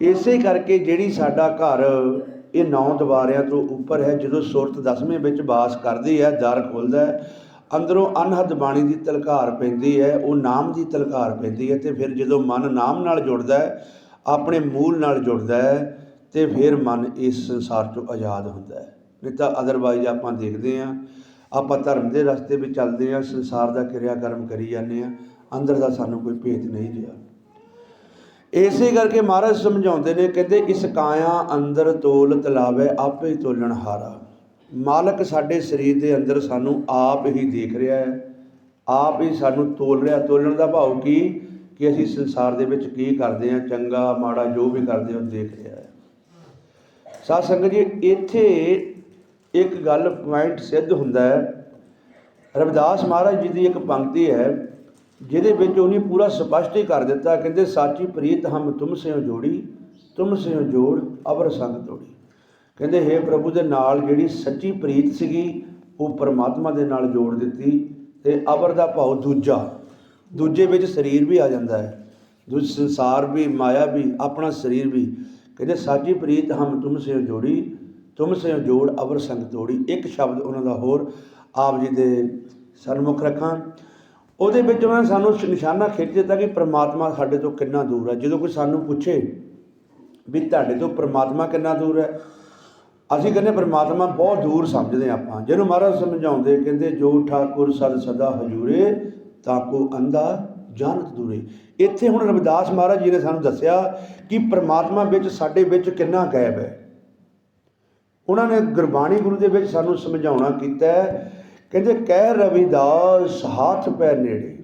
ਇਸੇ ਕਰਕੇ ਜਿਹੜੀ ਸਾਡਾ ਘਰ ਇਹ ਨੌ ਦੀਵਾਰਿਆਂ ਤੋਂ ਉੱਪਰ ਹੈ, ਜਦੋਂ ਸੁਰਤ ਦਸਵੇਂ ਵਿੱਚ ਵਾਸ ਕਰਦੀ ਹੈ, ਦਰ ਖੁੱਲਦਾ ਹੈ, ਅੰਦਰੋਂ ਅਨਹਦ ਬਾਣੀ ਦੀ ਤਲਕਾਰ ਪੈਂਦੀ ਹੈ, ਉਹ ਨਾਮ ਦੀ ਤਲਕਾਰ ਪੈਂਦੀ ਹੈ ਤੇ ਫਿਰ ਜਦੋਂ ਮਨ ਨਾਮ ਨਾਲ ਜੁੜਦਾ ਹੈ, ਆਪਣੇ ਮੂਲ ਨਾਲ ਜੁੜਦਾ ਹੈ, ਤੇ ਫਿਰ ਮਨ ਇਸ ਸੰਸਾਰ ਤੋਂ ਆਜ਼ਾਦ ਹੁੰਦਾ ਹੈ। ਨਹੀਂ ਤਾਂ ਅਦਰਵਾਈਜ਼ ਆਪਾਂ ਦੇਖਦੇ ਹਾਂ, ਆਪਾਂ ਧਰਮ ਦੇ ਰਸਤੇ ਵਿੱਚ ਚੱਲਦੇ ਹਾਂ, ਸੰਸਾਰ ਦਾ ਕਿਰਿਆ ਕਰਮ ਕਰੀ ਜਾਂਦੇ ਹਾਂ, ਅੰਦਰ ਦਾ ਸਾਨੂੰ ਕੋਈ ਭੇਤ ਨਹੀਂ ਰਿਹਾ। ਇਸੇ ਕਰਕੇ ਮਹਾਰਾਜ ਸਮਝਾਉਂਦੇ ਨੇ, ਕਹਿੰਦੇ, ਇਸ ਕਾਇਆ ਅੰਦਰ ਤੋਲ ਤਲਾਵੇ, ਆਪੇ ਹੀ ਤੋਲਣ ਹਾਰਾ। ਮਾਲਕ ਸਾਡੇ ਸਰੀਰ ਦੇ ਅੰਦਰ ਸਾਨੂੰ ਆਪ ਹੀ ਦੇਖ ਰਿਹਾ ਹੈ। ਆਪ ਹੀ ਸਾਨੂੰ ਤੋਲ ਰਿਹਾ। ਤੋਲਣ ਦਾ ਭਾਵ ਕੀ? ਕਿ ਅਸੀਂ ਸੰਸਾਰ ਦੇ ਵਿੱਚ ਕੀ ਕਰਦੇ ਹਾਂ? ਚੰਗਾ, ਮਾੜਾ, ਜੋ ਵੀ ਕਰਦੇ ਉਹ ਦੇਖ ਰਿਹਾ ਹੈ। ਸਾਧ ਸੰਗਤ ਜੀ, ਇੱਥੇ ਇੱਕ ਗੱਲ ਪੁਆਇੰਟ ਸਿੱਧ ਹੁੰਦਾ ਹੈ। ਰਵਿਦਾਸ ਮਹਾਰਾਜ ਜੀ ਦੀ ਇੱਕ ਪੰਕਤੀ ਹੈ। ਜਿਹਦੇ ਵਿੱਚ ਉਹਨੇ ਪੂਰਾ ਸਪਸ਼ਟ ਹੀ ਕਰ ਦਿੱਤਾ, ਕਹਿੰਦੇ, ਸਾਚੀ ਪ੍ਰੀਤ ਹਮ ਤੁਮ ਸਿਓ ਜੋੜੀ, ਤੁਮ ਸੇ ਜੋੜ ਅਵਰ ਸੰਗ ਤੋੜੀ। ਕਹਿੰਦੇ हे ਪ੍ਰਭੂ ਦੇ ਨਾਲ ਜਿਹੜੀ ਸੱਚੀ ਪ੍ਰੀਤ ਸੀਗੀ, ਉਹ ਪਰਮਾਤਮਾ ਦੇ ਨਾਲ ਜੋੜ ਦਿੱਤੀ ਤੇ ਅਵਰ ਦਾ ਭਾਵ ਦੂਜਾ, ਦੂਜੇ ਵਿੱਚ ਸਰੀਰ ਵੀ ਆ ਜਾਂਦਾ ਹੈ। ਦੂਜ ਸੰਸਾਰ ਵੀ, ਮਾਇਆ ਵੀ, ਆਪਣਾ ਸਰੀਰ ਵੀ। ਕਹਿੰਦੇ, ਸਾਚੀ ਪ੍ਰੀਤ ਹਮ ਤੁਮ ਸੇ ਜੋੜੀ, ਤੁਮ ਸੇ ਜੋੜ ਅਵਰ ਸੰਗ ਤੋੜੀ। ਇੱਕ ਸ਼ਬਦ ਉਹਨਾਂ ਦਾ ਹੋਰ, ਆਪ ਜੀ ਦੇ ਸਨਮੁਖ ਰੱਖਾਂ। ਉਹਦੇ ਵਿੱਚ ਉਹਨਾਂ ਨੇ ਸਾਨੂੰ ਨਿਸ਼ਾਨਾ ਖਿੱਚ ਦਿੱਤਾ ਕਿ ਪ੍ਰਮਾਤਮਾ ਸਾਡੇ ਤੋਂ ਕਿੰਨਾ ਦੂਰ ਹੈ। ਜਦੋਂ ਕੋਈ ਸਾਨੂੰ ਪੁੱਛੇ ਵੀ ਤੁਹਾਡੇ ਤੋਂ ਪ੍ਰਮਾਤਮਾ ਕਿੰਨਾ ਦੂਰ ਹੈ, ਅਸੀਂ ਕਹਿੰਦੇ ਪ੍ਰਮਾਤਮਾ ਬਹੁਤ ਦੂਰ ਸਮਝਦੇ ਹਾਂ ਆਪਾਂ। ਜਿਹਨੂੰ ਮਹਾਰਾਜ ਸਮਝਾਉਂਦੇ ਕਹਿੰਦੇ, ਜੋ ਠਾਕੁਰ ਸਦ ਸਦਾ ਹਜੂਰੇ ਤਾਕੋ ਅੰਦਾ ਜਾਣਤ ਦੂਰੇ। ਇੱਥੇ ਹੁਣ ਰਵਿਦਾਸ ਮਹਾਰਾਜ ਜੀ ਨੇ ਸਾਨੂੰ ਦੱਸਿਆ ਕਿ ਪ੍ਰਮਾਤਮਾ ਵਿੱਚ ਸਾਡੇ ਵਿੱਚ ਕਿੰਨਾ ਗੈਬ ਹੈ। ਉਹਨਾਂ ਨੇ ਗੁਰਬਾਣੀ ਗੁਰੂ ਦੇ ਵਿੱਚ ਸਾਨੂੰ ਸਮਝਾਉਣਾ ਕੀਤਾ ਹੈ ਕਹਿੰਦੇ, ਕਹਿ ਰਵਿਦਾਸ, ਹੱਥ ਪੈ ਨੇੜੇ,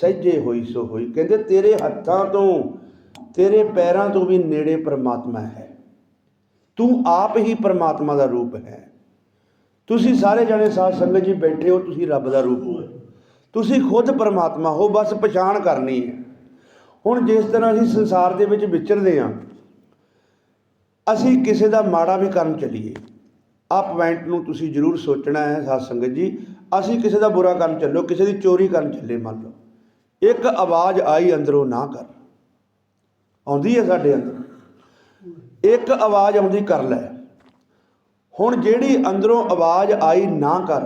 ਸਹਿਜੇ ਹੋਈ ਸੋ ਹੋਈ। ਕਹਿੰਦੇ, ਤੇਰੇ ਹੱਥਾਂ ਤੋਂ, ਤੇਰੇ ਪੈਰਾਂ ਤੋਂ ਵੀ ਨੇੜੇ ਪ੍ਰਮਾਤਮਾ ਹੈ। ਤੂੰ ਆਪ ਹੀ ਪਰਮਾਤਮਾ ਦਾ ਰੂਪ ਹੈ। ਤੁਸੀਂ ਸਾਰੇ ਜਣੇ ਸਾਧ ਸੰਗਤ ਜੀ ਬੈਠੇ ਹੋ, ਤੁਸੀਂ ਰੱਬ ਦਾ ਰੂਪ ਹੋ। ਤੁਸੀਂ ਖੁਦ ਪਰਮਾਤਮਾ ਹੋ, ਬਸ ਪਛਾਣ ਕਰਨੀ ਹੈ। ਹੁਣ ਜਿਸ ਤਰ੍ਹਾਂ ਅਸੀਂ ਸੰਸਾਰ ਦੇ ਵਿੱਚ ਵਿਚਰਦੇ ਹਾਂ, ਅਸੀਂ ਕਿਸੇ ਦਾ ਮਾੜਾ ਵੀ ਕਰਨ ਚੱਲੀਏ। ਆ ਪੁਆਇੰਟ ਨੂੰ ਤੁਸੀਂ ਜ਼ਰੂਰ ਸੋਚਣਾ ਹੈ, ਸਾਧ ਸੰਗਤ ਜੀ। ਅਸੀਂ ਕਿਸੇ ਦਾ ਬੁਰਾ ਕਰਨ ਚੱਲੋ, ਕਿਸੇ ਦੀ ਚੋਰੀ ਕਰਨ ਚੱਲੇ, ਮੰਨ ਲਓ। ਇੱਕ ਆਵਾਜ਼ ਆਈ ਅੰਦਰੋਂ, ਨਾ ਕਰ। ਆਉਂਦੀ ਹੈ ਸਾਡੇ ਅੰਦਰ। ਇੱਕ ਆਵਾਜ਼ ਆਉਂਦੀ, ਕਰ ਲੈ। ਹੁਣ ਜਿਹੜੀ ਅੰਦਰੋਂ ਆਵਾਜ਼ ਆਈ, ਨਾ ਕਰ,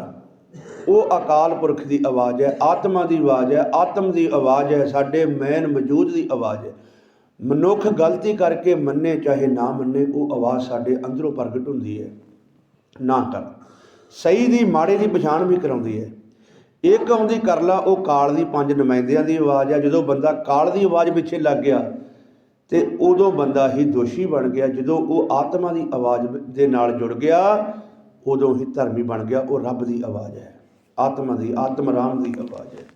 ਉਹ ਅਕਾਲ ਪੁਰਖ ਦੀ ਆਵਾਜ਼ ਹੈ, ਆਤਮਾ ਦੀ ਆਵਾਜ਼ ਹੈ, ਆਤਮ ਦੀ ਆਵਾਜ਼ ਹੈ, ਸਾਡੇ ਮੈਨ ਮੌਜੂਦ ਦੀ ਆਵਾਜ਼ ਹੈ। ਮਨੁੱਖ ਗਲਤੀ ਕਰਕੇ ਮੰਨੇ, ਚਾਹੇ ਨਾ ਮੰਨੇ, ਉਹ ਆਵਾਜ਼ ਸਾਡੇ ਅੰਦਰੋਂ ਪ੍ਰਗਟ ਹੁੰਦੀ ਹੈ। ਨਾ ਕਰ ਸਹੀ ਦੀ ਮਾੜੇ ਦੀ ਪਛਾਣ ਵੀ ਕਰਾਉਂਦੀ ਹੈ। ਇੱਕ ਆਉਂਦੀ ਕਰ ਲਾ, ਉਹ ਕਾਲ ਦੀ ਪੰਜ ਨੁਮਾਇੰਦਿਆਂ ਦੀ ਆਵਾਜ਼ ਆ। ਜਦੋਂ ਬੰਦਾ ਕਾਲ ਦੀ ਆਵਾਜ਼ ਪਿੱਛੇ ਲੱਗ ਗਿਆ, ਤੇ ਉਦੋਂ ਬੰਦਾ ਹੀ ਦੋਸ਼ੀ ਬਣ ਗਿਆ। ਜਦੋਂ ਉਹ ਆਤਮਾ ਦੀ ਆਵਾਜ਼ ਦੇ ਨਾਲ ਜੁੜ ਗਿਆ, ਉਦੋਂ ਹੀ ਧਰਮੀ ਬਣ ਗਿਆ। ਉਹ ਰੱਬ ਦੀ ਆਵਾਜ਼ ਹੈ। ਆਤਮਾ ਦੀ, ਆਤਮ ਰਾਮ ਦੀ ਆਵਾਜ਼ ਹੈ।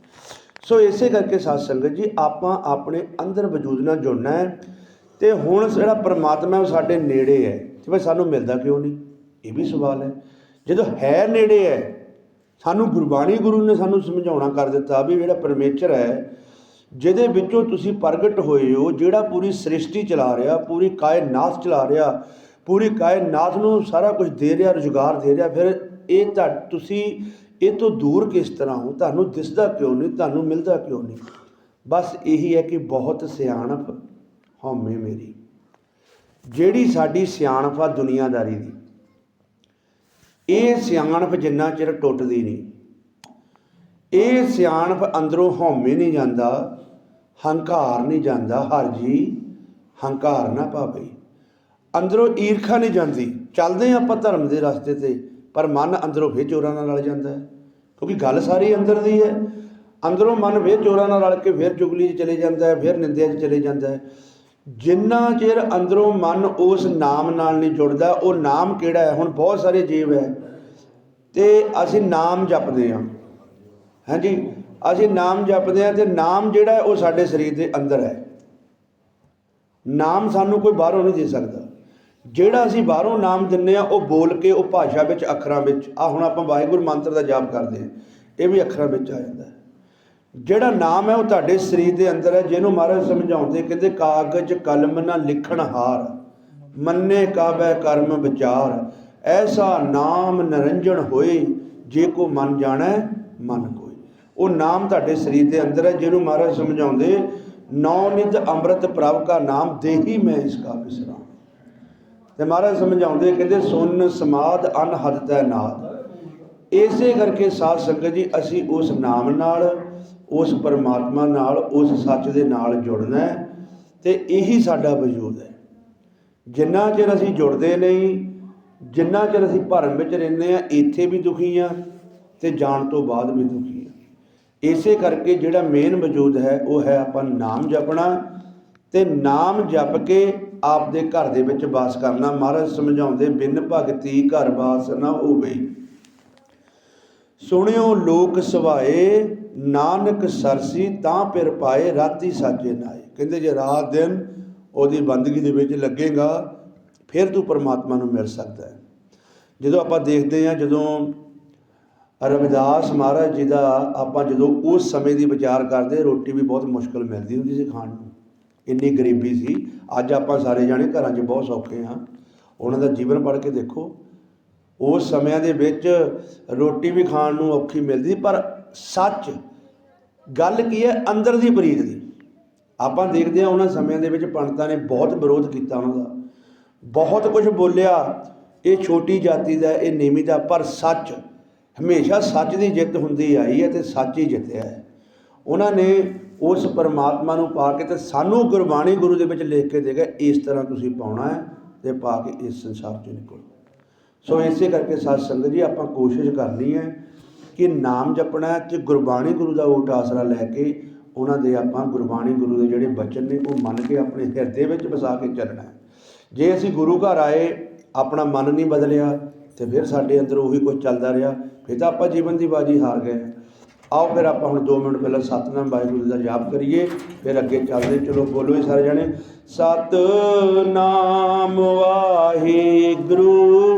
ਸੋ ਇਸੇ ਕਰਕੇ ਸਾਧ ਸੰਗਤ ਜੀ, ਆਪਾਂ ਆਪਣੇ ਅੰਦਰ ਵਜੂਦ ਨਾਲ ਜੁੜਨਾ ਹੈ। ਤੇ ਹੁਣ ਜਿਹੜਾ ਪਰਮਾਤਮਾ ਉਹ ਸਾਡੇ ਨੇੜੇ ਹੈ, ਤੇ ਭਾਈ ਸਾਨੂੰ ਮਿਲਦਾ ਕਿਉਂ ਨਹੀਂ? ਇਹ ਵੀ ਸਵਾਲ ਹੈ। ਜਦੋਂ ਹੈ ਨੇੜੇ ਹੈ, ਸਾਨੂੰ ਗੁਰਬਾਣੀ ਗੁਰੂ ਨੇ ਸਾਨੂੰ ਸਮਝਾਉਣਾ ਕਰ ਦਿੱਤਾ ਵੀ ਜਿਹੜਾ ਪਰਮੇਸ਼ਰ ਹੈ, ਜਿਹਦੇ ਵਿੱਚੋਂ ਤੁਸੀਂ ਪ੍ਰਗਟ ਹੋਏ ਹੋ, ਜਿਹੜਾ ਪੂਰੀ ਸ੍ਰਿਸ਼ਟੀ ਚਲਾ ਰਿਹਾ, ਪੂਰੀ ਕਾਇਨਾਤ ਚਲਾ ਰਿਹਾ, ਪੂਰੀ ਕਾਇਨਾਤ ਨੂੰ ਸਾਰਾ ਕੁਝ ਦੇ ਰਿਹਾ, ਰੁਜ਼ਗਾਰ ਦੇ ਰਿਹਾ, ਫਿਰ ਇਹ ਤਾਂ ਤੁਸੀਂ ਇਹ ਤੋਂ ਦੂਰ ਕਿਸ ਤਰ੍ਹਾਂ ਹੋ? ਤੁਹਾਨੂੰ ਦਿਸਦਾ ਕਿਉਂ ਨਹੀਂ? ਤੁਹਾਨੂੰ ਮਿਲਦਾ ਕਿਉਂ ਨਹੀਂ? ਬਸ ਇਹੀ ਹੈ ਕਿ ਬਹੁਤ ਸਿਆਣਪ ਹਉਮੈ ਮੇਰੀ। ਜਿਹੜੀ ਸਾਡੀ ਸਿਆਣਪ ਆ ਦੁਨੀਆਦਾਰੀ ਦੀ ਇਹ ਸਿਆਣਪ ਜਿੰਨਾ ਚਿਰ ਟੁੱਟਦੀ ਨਹੀਂ, ਇਹ ਸਿਆਣਪ ਅੰਦਰੋਂ ਹਉਮੈ ਨਹੀਂ ਜਾਂਦਾ, ਹੰਕਾਰ ਨਹੀਂ ਜਾਂਦਾ, ਹਰ ਜੀ ਹੰਕਾਰ ਨਾ ਪਾਵੇ। ਅੰਦਰੋਂ ਈਰਖਾ ਨਹੀਂ ਜਾਂਦੀ। ਚੱਲਦੇ ਆਪਾਂ ਧਰਮ ਦੇ ਰਸਤੇ ਤੇ, ਪਰ ਮਨ ਅੰਦਰੋਂ ਫੇਰ ਚੋਰਾਂ ਨਾਲ ਰਲ ਜਾਂਦਾ ਹੈ, ਕਿਉਂਕਿ ਗੱਲ ਸਾਰੀ ਅੰਦਰ ਦੀ ਹੈ। ਅੰਦਰੋਂ ਮਨ ਫੇਰ ਚੋਰਾਂ ਨਾਲ ਰਲ ਕੇ ਫੇਰ ਚੁਗਲੀ 'ਚ ਚਲੇ ਜਾਂਦਾ ਹੈ, ਫੇਰ ਨਿੰਦਿਆ 'ਚ ਚਲੇ ਜਾਂਦਾ ਹੈ। ਜਿੰਨਾ ਚਿਰ ਅੰਦਰੋਂ ਮਨ ਉਸ ਨਾਮ ਨਾਲ ਨਹੀਂ ਜੁੜਦਾ, ਉਹ ਨਾਮ ਕਿਹੜਾ ਹੈ? ਹੁਣ ਬਹੁਤ ਸਾਰੇ ਜੀਵ ਹੈ ਤੇ ਅਸੀਂ ਨਾਮ ਜਪਦੇ ਹਾਂ। ਹਾਂਜੀ? ਅਸੀਂ ਨਾਮ ਜਪਦੇ ਹਾਂ ਤੇ ਨਾਮ ਜਿਹੜਾ ਉਹ ਸਾਡੇ ਸਰੀਰ ਦੇ ਅੰਦਰ ਹੈ। ਨਾਮ ਸਾਨੂੰ ਕੋਈ ਬਾਹਰੋਂ ਨਹੀਂ ਦੇ ਸਕਦਾ। ਜਿਹੜਾ ਅਸੀਂ ਬਾਹਰੋਂ ਨਾਮ ਦਿੰਨੇ ਆ ਉਹ ਬੋਲ ਕੇ ਉਹ ਭਾਸ਼ਾ ਵਿੱਚ, ਅੱਖਰਾਂ ਵਿੱਚ ਆ ਹੁਣ ਆਪਾਂ ਵਾਹਿਗੁਰੂ ਮੰਤਰ ਦਾ ਜਾਪ ਕਰਦੇ ਹਾਂ, ਇਹ ਵੀ ਅੱਖਰਾਂ ਵਿੱਚ ਆ ਜਾਂਦਾ ਜਿਹੜਾ ਨਾਮ ਹੈ ਉਹ ਤੁਹਾਡੇ ਸਰੀਰ ਦੇ ਅੰਦਰ ਹੈ, ਜਿਹਨੂੰ ਮਹਾਰਾਜ ਸਮਝਾਉਂਦੇ ਕਹਿੰਦੇ, ਕਾਗਜ਼, ਕਲਮ ਨਾ ਲਿਖਣ ਹਾਰ। ਮੰਨੇ ਕਾਬੈ ਕਰਮ ਵਿਚਾਰ। ਐਸਾ ਨਾਮ ਨਰੰਜਣ ਹੋਏ, ਜੇ ਕੋ ਮਨ ਜਾਣੈ, ਮਨ ਕੋਈ ਉਹ ਨਾਮ ਤੁਹਾਡੇ ਸਰੀਰ ਦੇ ਅੰਦਰ ਹੈ, ਜਿਹਨੂੰ ਮਹਾਰਾਜ ਸਮਝਾਉਂਦੇ, ਨੌ ਨਿਤ ਅੰਮ੍ਰਿਤ ਪ੍ਰਭ ਕਾ ਨਾਮ ਦੇਹੀ ਮੈਂ ਇਸ ਕਾ ਬਿਸਰਾ ਤੇ ਮਹਾਰਾਜ ਸਮਝਾਉਂਦੇ ਕਹਿੰਦੇ, ਸੁਨ ਸਮਾਦ ਅਨਹਦ ਤੈ ਨਾਦ। ਇਸੇ ਕਰਕੇ ਸਾਧ ਸੰਗਤ ਜੀ, ਅਸੀਂ ਉਸ ਨਾਮ ਨਾਲ ਉਸ ਪਰਮਾਤਮਾ ਨਾਲ, ਉਸ ਸੱਚ ਦੇ ਨਾਲ ਜੁੜਨਾ ਹੈ ਤੇ ਇਹੀ ਸਾਡਾ ਵਜੂਦ ਹੈ। ਜਿੰਨਾ ਚਿਰ ਅਸੀਂ ਜੁੜਦੇ ਨਹੀਂ, ਜਿੰਨਾ ਚਿਰ ਅਸੀਂ ਭਰਮ ਵਿੱਚ ਰਹਿੰਦੇ ਆ ਇੱਥੇ ਵੀ ਦੁਖੀ ਆ ਤੇ ਜਾਣ ਤੋਂ ਬਾਅਦ ਵੀ ਦੁਖੀ ਆ ਇਸੇ ਕਰਕੇ ਜਿਹੜਾ ਮੇਨ ਵਜੂਦ ਹੈ, ਉਹ ਹੈ ਆਪਾਂ ਨਾਮ ਜਪਣਾ ਤੇ ਨਾਮ ਜਪ ਕੇ ਆਪਦੇ ਘਰ ਦੇ ਵਿੱਚ ਵਾਸ ਕਰਨਾ। ਮਹਾਰਾਜ ਸਮਝਾਉਂਦੇ, ਬਿਨ ਭਗਤੀ ਘਰ ਵਾਸ ਨਾ ਹੋਵੇ। ਸੁਣਿਓ ਲੋਕ ਸਵਾਏ ਨਾਨਕ ਸਰਸੀ ਤਾਂ ਪਿਰ ਪਾਏ, ਰਾਤੀ ਸਾਜੇ ਨਾਏ। ਕਹਿੰਦੇ ਜੇ ਰਾਤ ਦਿਨ ਉਹਦੀ ਬੰਦਗੀ ਦੇ ਵਿੱਚ ਲੱਗੇਗਾ, ਫਿਰ ਤੂੰ ਪਰਮਾਤਮਾ ਨੂੰ ਮਿਲ ਸਕਦਾ ਹੈ। ਜਦੋਂ ਆਪਾਂ ਦੇਖਦੇ ਹਾਂ, ਜਦੋਂ ਰਵਿਦਾਸ ਮਹਾਰਾਜ ਜੀ ਦਾ ਆਪਾਂ ਜਦੋਂ ਉਸ ਸਮੇਂ ਦੀ ਵਿਚਾਰ ਕਰਦੇ, ਰੋਟੀ ਵੀ ਬਹੁਤ ਮੁਸ਼ਕਲ ਮਿਲਦੀ ਹੁੰਦੀ ਸੀ ਖਾਣ ਨੂੰ। ਇੰਨੀ ਗਰੀਬੀ ਸੀ। ਅੱਜ ਆਪਾਂ ਸਾਰੇ ਜਾਣੇ ਘਰਾਂ 'ਚ ਬਹੁਤ ਸੌਖੇ ਹਾਂ। ਉਹਨਾਂ ਦਾ ਜੀਵਨ ਪੜ੍ਹ ਕੇ ਦੇਖੋ ਉਸ ਸਮਿਆਂ ਦੇ ਵਿੱਚ ਰੋਟੀ ਵੀ ਖਾਣ ਨੂੰ ਔਖੀ ਮਿਲਦੀ ਪਰ ਸੱਚ ਗੱਲ ਕੀ ਹੈ? ਅੰਦਰ ਦੀ ਪ੍ਰੀਤ ਦੀ। ਆਪਾਂ ਦੇਖਦੇ ਹਾਂ ਉਹਨਾਂ ਸਮਿਆਂ ਦੇ ਵਿੱਚ ਪੰਡਤਾਂ ਨੇ ਬਹੁਤ ਵਿਰੋਧ ਕੀਤਾ ਉਹਨਾਂ ਦਾ। ਬਹੁਤ ਕੁਝ ਬੋਲਿਆ, ਇਹ ਛੋਟੀ ਜਾਤੀ ਦਾ, ਇਹ ਨੀਮੀ ਦਾ, ਪਰ ਸੱਚ, ਹਮੇਸ਼ਾ ਸੱਚ ਦੀ ਜਿੱਤ ਹੁੰਦੀ ਆਈ ਹੈ ਤੇ ਸੱਚ ਹੀ ਜਿੱਤਿਆ ਹੈ। ਉਹਨਾਂ ਨੇ ਉਸ ਪਰਮਾਤਮਾ ਨੂੰ ਪਾ ਕੇ ਤੇ ਸਾਨੂੰ ਗੁਰਬਾਣੀ ਗੁਰੂ ਦੇ ਵਿੱਚ ਲਿਖ ਕੇ ਦੇ ਗਏ, ਇਸ ਤਰ੍ਹਾਂ ਤੁਸੀਂ ਪਾਉਣਾ ਹੈ ਤੇ ਪਾ ਕੇ ਇਸ ਸੰਸਾਰ ਚੋਂ ਨਿਕਲੋ। ਸੋ ਇਸੇ ਕਰਕੇ ਸਾਧ ਸੰਗਤ ਜੀ, ਆਪਾਂ ਕੋਸ਼ਿਸ਼ ਕਰਨੀ ਹੈ ਕਿ ਨਾਮ ਜਪਣਾ ਹੈ ਤੇ ਗੁਰਬਾਣੀ ਗੁਰੂ ਦਾ ਓਟ ਆਸਰਾ ਲੈ ਕੇ ਉਹਨਾਂ ਦੇ ਆਪਾਂ ਗੁਰਬਾਣੀ ਗੁਰੂ ਦੇ ਜਿਹੜੇ ਬਚਨ ਨੇ, ਉਹ ਮੰਨ ਕੇ ਆਪਣੇ ਹਿਰਦੇ ਵਿੱਚ ਵਸਾ ਕੇ ਚੱਲਣਾ ਜੇ ਅਸੀਂ ਗੁਰੂ ਘਰ ਆਏ, ਆਪਣਾ ਮਨ ਨਹੀਂ ਬਦਲਿਆ, ਤੇ ਫਿਰ ਸਾਡੇ ਅੰਦਰ ਉਹੀ ਕੁਝ ਚੱਲਦਾ ਰਿਹਾ, ਫਿਰ ਤਾਂ ਆਪਾਂ ਜੀਵਨ ਦੀ ਬਾਜੀ ਹਾਰ ਗਏ ਹਾਂ। ਆਓ ਫਿਰ ਆਪਾਂ ਹੁਣ 2 ਮਿੰਟ ਪਹਿਲਾਂ ਸਤਨਾਮ ਵਾਹਿਗੁਰੂ ਦਾ ਜਾਪ ਕਰੀਏ, ਫਿਰ ਅੱਗੇ ਚੱਲਦੇ ਚਲੋ ਬੋਲੋ ਹੀ ਸਾਰੇ ਜਣੇ, ਸਤਨਾਮ ਵਾਹਿਗੁਰੂ।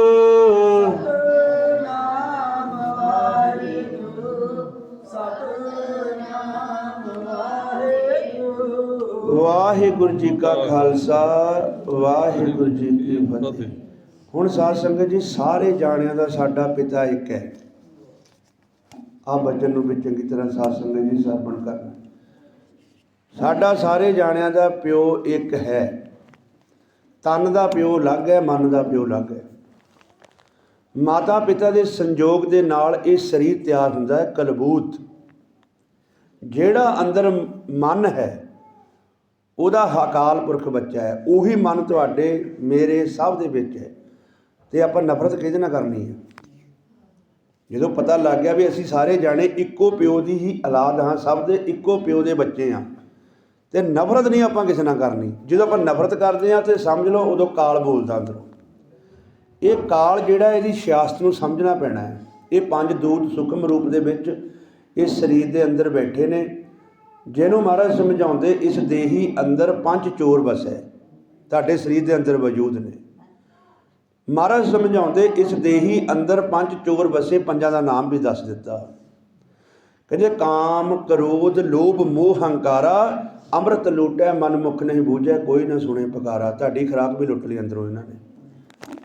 ਵਾਹਿਗੁਰੂ ਜੀ ਕਾ ਖਾਲਸਾ, ਵਾਹਿਗੁਰੂ ਜੀ ਕੀ ਫਤਿਹ। ਹੁਣ ਸਾਧ ਸੰਗਤ ਜੀ, ਸਾਰੇ ਜਾਣਿਆਂ ਦਾ ਸਾਡਾ ਪਿਤਾ ਇੱਕ ਹੈ। ਆ ਬਚਨ ਨੂੰ ਵੀ ਚੰਗੀ ਤਰ੍ਹਾਂ ਸਾਧ ਸੰਗਤ ਜੀ ਸਰਪਣ ਕਰਨਾ। ਸਾਡਾ ਸਾਰੇ ਜਾਣਿਆਂ ਦਾ ਪਿਓ ਇੱਕ ਹੈ। ਤਨ ਦਾ ਪਿਓ ਅਲੱਗ ਹੈ, ਮਨ ਦਾ ਪਿਓ ਅਲੱਗ ਹੈ। ਮਾਤਾ ਪਿਤਾ ਦੇ ਸੰਜੋਗ ਦੇ ਨਾਲ ਇਹ ਸਰੀਰ ਤਿਆਰ ਹੁੰਦਾ ਹੈ, ਕਲਬੂਤ। ਜਿਹੜਾ ਅੰਦਰ ਮਨ ਹੈ ਉਹਦਾ ਹਕਾਲ ਪੁਰਖ ਬੱਚਾ ਹੈ, ਉਹੀ ਮਨ ਤੁਹਾਡੇ ਮੇਰੇ ਸਭ ਦੇ ਵਿੱਚ ਹੈ। ਤੇ ਆਪਾਂ ਨਫ਼ਰਤ ਕਿਹਦੇ ਨਾਲ ਕਰਨੀ ਹੈ? ਜਦੋਂ ਪਤਾ ਲੱਗ ਗਿਆ ਵੀ ਅਸੀਂ ਸਾਰੇ ਜਾਣੇ ਇੱਕੋ ਪਿਓ ਦੀ ਹੀ ਔਲਾਦ ਹਾਂ, ਸਭ ਦੇ ਇੱਕੋ ਪਿਓ ਦੇ ਬੱਚੇ ਹਾਂ, ਤੇ ਨਫ਼ਰਤ ਨਹੀਂ ਆਪਾਂ ਕਿਸੇ ਨਾਲ ਕਰਨੀ। ਜਦੋਂ ਆਪਾਂ ਨਫ਼ਰਤ ਕਰਦੇ ਹਾਂ ਤੇ ਸਮਝ ਲਓ ਉਦੋਂ ਕਾਲ ਬੋਲਦਾ ਅੰਦਰੋਂ। ਇਹ ਕਾਲ ਜਿਹੜਾ ਇਹਦੀ ਸਿਆਸਤ ਨੂੰ ਸਮਝਣਾ ਪੈਣਾ ਹੈ। ਇਹ ਪੰਜ ਦੂਤ ਸੁਖਮ ਰੂਪ ਦੇ ਵਿੱਚ ਇਸ ਸਰੀਰ ਦੇ ਅੰਦਰ ਬੈਠੇ ਨੇ। ਜਿਹਨੂੰ ਮਹਾਰਾਜ ਸਮਝਾਉਂਦੇ, ਇਸ ਦੇਹੀ ਅੰਦਰ ਪੰਜ ਚੋਰ ਵਸੈ। ਤੁਹਾਡੇ ਸਰੀਰ ਦੇ ਅੰਦਰ ਵਜੂਦ ਨੇ। ਮਹਾਰਾਜ ਸਮਝਾਉਂਦੇ, ਇਸ ਦੇਹੀ ਅੰਦਰ ਪੰਜ ਚੋਰ ਵਸੇ, ਪੰਜਾਂ ਦਾ ਨਾਮ ਵੀ ਦੱਸ ਦਿੱਤਾ। ਕਹਿੰਦੇ, ਕਾਮ, ਕ੍ਰੋਧ, ਲੋਭ, ਮੋਹ, ਹੰਕਾਰਾ, ਅੰਮ੍ਰਿਤ ਲੂਟੈ, ਮਨ ਮੁਖ ਨਹੀਂ ਬੂਝੈ, ਕੋਈ ਨਾ ਸੁਣੇ ਪਕਾਰਾ। ਤੁਹਾਡੀ ਖਰਾਕ ਵੀ ਲੁੱਟ ਲਈ ਅੰਦਰੋਂ ਇਹਨਾਂ ਨੇ।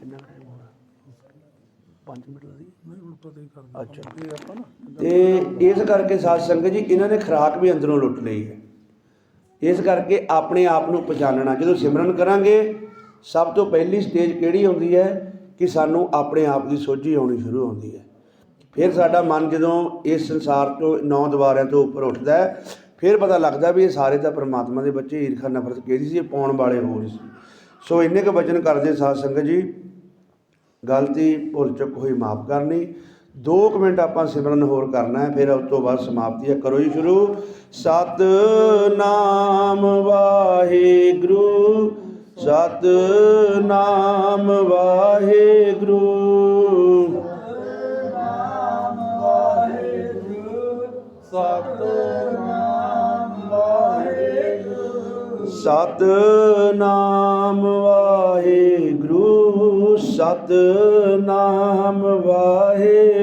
ਕਿੰਨਾ ਟਾਈਮ ਹੋਣਾ 5 ਮਿੰਟ ਪਤਾ ਹੀ ਕਰਦਾ ਅੱਛਾ। ਇਹ ਆਪਾਂ ਨਾ ਤੇ ਇਸ ਕਰਕੇ ਸਾਧ ਸੰਗਤ ਜੀ ਇਹਨਾਂ ਨੇ ਖਰਾਕ ਵੀ ਅੰਦਰੋਂ ਲੁੱਟ ਲਈ ਹੈ। ਇਸ ਕਰਕੇ ਆਪਣੇ ਆਪ ਨੂੰ ਪਛਾਣਨਾ। ਜਦੋਂ ਸਿਮਰਨ ਕਰਾਂਗੇ ਸਭ ਤੋਂ ਪਹਿਲੀ ਸਟੇਜ ਕਿਹੜੀ ਹੁੰਦੀ ਹੈ ਕਿ ਸਾਨੂੰ ਆਪਣੇ ਆਪ ਦੀ ਸੋਝੀ ਆਉਣੀ ਸ਼ੁਰੂ ਹੁੰਦੀ ਹੈ। ਫਿਰ ਸਾਡਾ ਮਨ ਜਦੋਂ ਇਸ ਸੰਸਾਰ ਤੋਂ ਨੌ ਦੁਆਰਿਆਂ ਤੋਂ ਉੱਪਰ ਉੱਠਦਾ ਹੈ ਫਿਰ ਪਤਾ ਲੱਗਦਾ ਵੀ ਇਹ ਸਾਰੇ ਤਾਂ ਪ੍ਰਮਾਤਮਾ ਦੇ ਬੱਚੇ ਈਰਖਾ ਨਫ਼ਰਤ ਕਿਹਦੀ ਸੀ ਇਹ ਪਾਉਣ ਵਾਲੇ ਹੋਰ ਸੀ। ਸੋ ਇੰਨੇ ਕੁ ਵਚਨ ਕਰਦੇ ਸਾਧ ਸੰਗਤ ਜੀ ਗਲਤੀ ਭੁੱਲ ਚੁੱਕ ਹੋਈ ਮਾਫ ਕਰਨੀ। 2 ਮਿੰਟ ਆਪਾਂ ਸਿਮਰਨ ਹੋਰ ਕਰਨਾ ਹੈ ਫਿਰ ਉਸ ਤੋਂ ਬਾਅਦ ਸਮਾਪਤੀ ਹੈ। ਕਰੋ ਜੀ ਸ਼ੁਰੂ। ਸਤ ਨਾਮ ਵਾਹਿਗੁਰੂ। ਸਤ ਨਾਮ ਵਾਹਿਗੁਰੂ। ਸਤ ਨਾਮ ਵਾਹਿਗੁਰੂ। ਸਤ ਨਾਮ ਵਾਹਿਗੁਰੂ ਵਾਹਿ